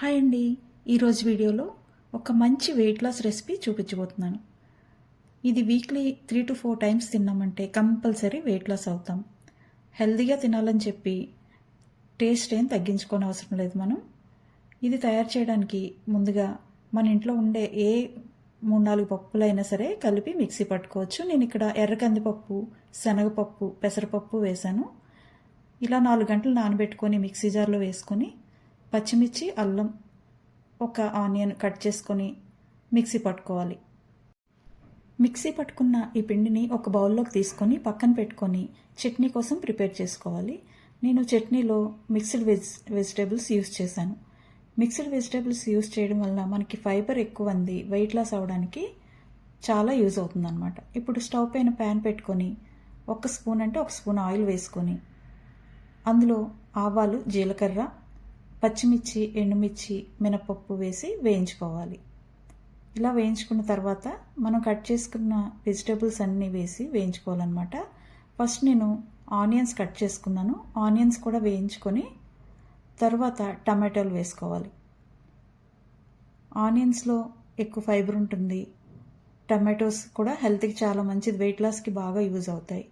Hi అండి. ఈరోజు వీడియోలో ఒక మంచి వెయిట్ లాస్ రెసిపీ చూపించబోతున్నాను. ఇది weekly three to four times తిన్నామంటే కంపల్సరీ వెయిట్ లాస్ అవుతాం. హెల్తీగా తినాలని చెప్పి టేస్ట్ ఏం తగ్గించుకోని అవసరం లేదు మనం. ఇది తయారు చేయడానికి ముందుగా మన ఇంట్లో ఉండే ఏ మూడు నాలుగు పప్పులైనా సరే కలిపి మిక్సీ పట్టుకోవచ్చు. నేను ఇక్కడ ఎర్ర కందిపప్పు శనగపప్పు పెసరపప్పు వేశాను. ఇలా నాలుగు గంటలు నానబెట్టుకొని మిక్సీ జార్లో వేసుకొని పచ్చిమిర్చి అల్లం ఒక ఆనియన్ కట్ చేసుకొని మిక్సీ పట్టుకోవాలి. మిక్సీ పట్టుకున్న ఈ పిండిని ఒక బౌల్లోకి తీసుకొని పక్కన పెట్టుకొని చట్నీ కోసం ప్రిపేర్ చేసుకోవాలి. నేను చట్నీలో మిక్స్డ్ వెజ్ వెజిటేబుల్స్ యూస్ చేశాను. మిక్స్డ్ వెజిటేబుల్స్ యూస్ చేయడం వల్ల మనకి ఫైబర్ ఎక్కువ ఉంది వెయిట్ లాస్ అవ్వడానికి చాలా యూజ్ అవుతుందన్నమాట. ఇప్పుడు స్టవ్ పైన ప్యాన్ పెట్టుకొని ఒక స్పూన్ అంటే ఒక స్పూన్ ఆయిల్ వేసుకొని అందులో ఆవాలు జీలకర్ర పచ్చిమిర్చి ఎండుమిర్చి మినపప్పు వేసి వేయించుకోవాలి. ఇలా వేయించుకున్న తర్వాత మనం కట్ చేసుకున్న వెజిటేబుల్స్ అన్నీ వేసి వేయించుకోవాలన్నమాట. ఫస్ట్ నేను ఆనియన్స్ కట్ చేసుకున్నాను. ఆనియన్స్ కూడా వేయించుకొని తర్వాత టమాటోలు వేసుకోవాలి. ఆనియన్స్లో ఎక్కువ ఫైబర్ ఉంటుంది. టమాటోస్ కూడా హెల్త్కి చాలా మంచిది. వెయిట్ లాస్కి బాగా యూజ్ అవుతాయి.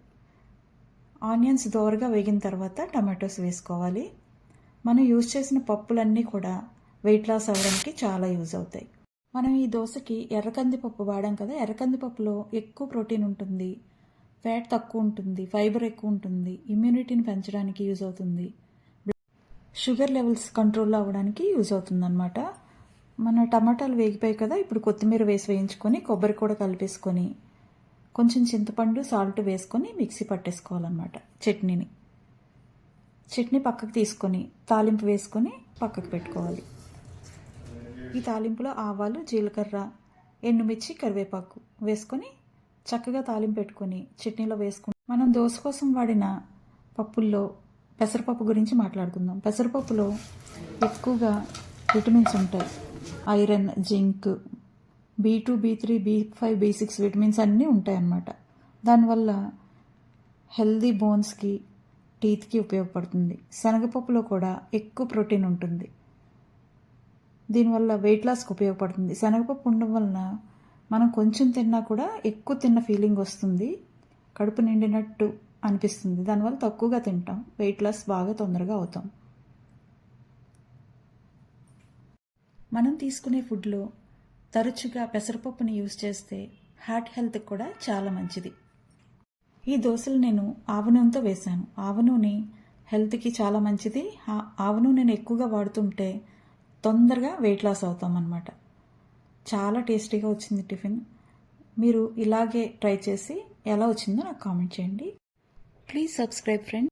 ఆనియన్స్ దోరగా వేగిన తర్వాత టమాటోస్ వేసుకోవాలి. మనం యూజ్ చేసిన పప్పులన్నీ కూడా వెయిట్ లాస్ అవ్వడానికి చాలా యూజ్ అవుతాయి. మనం ఈ దోశకి ఎర్రకంది పప్పు వాడాం కదా ఎర్రకంది పప్పులో ఎక్కువ ప్రోటీన్ ఉంటుంది ఫ్యాట్ తక్కువ ఉంటుంది ఫైబర్ ఎక్కువ ఉంటుంది ఇమ్యూనిటీని పెంచడానికి యూజ్ అవుతుంది షుగర్ లెవెల్స్ కంట్రోల్లో అవ్వడానికి యూజ్ అవుతుందన్నమాట. మన టమాటాలు వేగిపోయాయి కదా ఇప్పుడు కొత్తిమీర వేసి వేయించుకొని కొబ్బరి కూడా కలిపేసుకొని కొంచెం చింతపండు సాల్ట్ వేసుకొని మిక్సీ పట్టేసుకోవాలన్నమాట చట్నీని. చట్నీ పక్కకు తీసుకొని తాలింపు వేసుకొని పక్కకు పెట్టుకోవాలి. ఈ తాలింపులో ఆవాలు జీలకర్ర ఎండుమిర్చి కరివేపాకు వేసుకొని చక్కగా తాలింపు పెట్టుకొని చట్నీలో వేసుకుని మనం దోశ కోసం వాడిన పప్పుల్లో పెసరపప్పు గురించి మాట్లాడుకుందాం. పెసరపప్పులో ఎక్కువగా విటమిన్స్ ఉంటాయి. Iron zinc B two B three B five B six vitamins అన్నీ ఉంటాయి అన్నమాట దానివల్ల హెల్దీ బోన్స్కి టీత్కి ఉపయోగపడుతుంది. శనగపప్పులో కూడా ఎక్కువ ప్రోటీన్ ఉంటుంది. దీనివల్ల వెయిట్ లాస్కి ఉపయోగపడుతుంది. శనగపప్పు ఉండడం వలన మనం కొంచెం తిన్నా కూడా ఎక్కువ తిన్న ఫీలింగ్ వస్తుంది. కడుపు నిండినట్టు అనిపిస్తుంది. దానివల్ల తక్కువగా తింటాం. వెయిట్ లాస్ బాగా తొందరగా అవుతాం. మనం తీసుకునే ఫుడ్లో తరచుగా పెసరపప్పుని యూజ్ చేస్తే హార్ట్ హెల్త్ కూడా చాలా మంచిది. ఈ దోశలు నేను ఆవు నూనెతో వేశాను. ఆవు నూనె హెల్త్కి చాలా మంచిది. ఆవు నూనెను ఎక్కువగా వాడుతుంటే తొందరగా వెయిట్ లాస్ అవుతాం అనమాట చాలా టేస్టీగా వచ్చింది టిఫిన్. మీరు ఇలాగే ట్రై చేసి ఎలా వచ్చిందో నాకు కామెంట్ చేయండి. Please subscribe friend.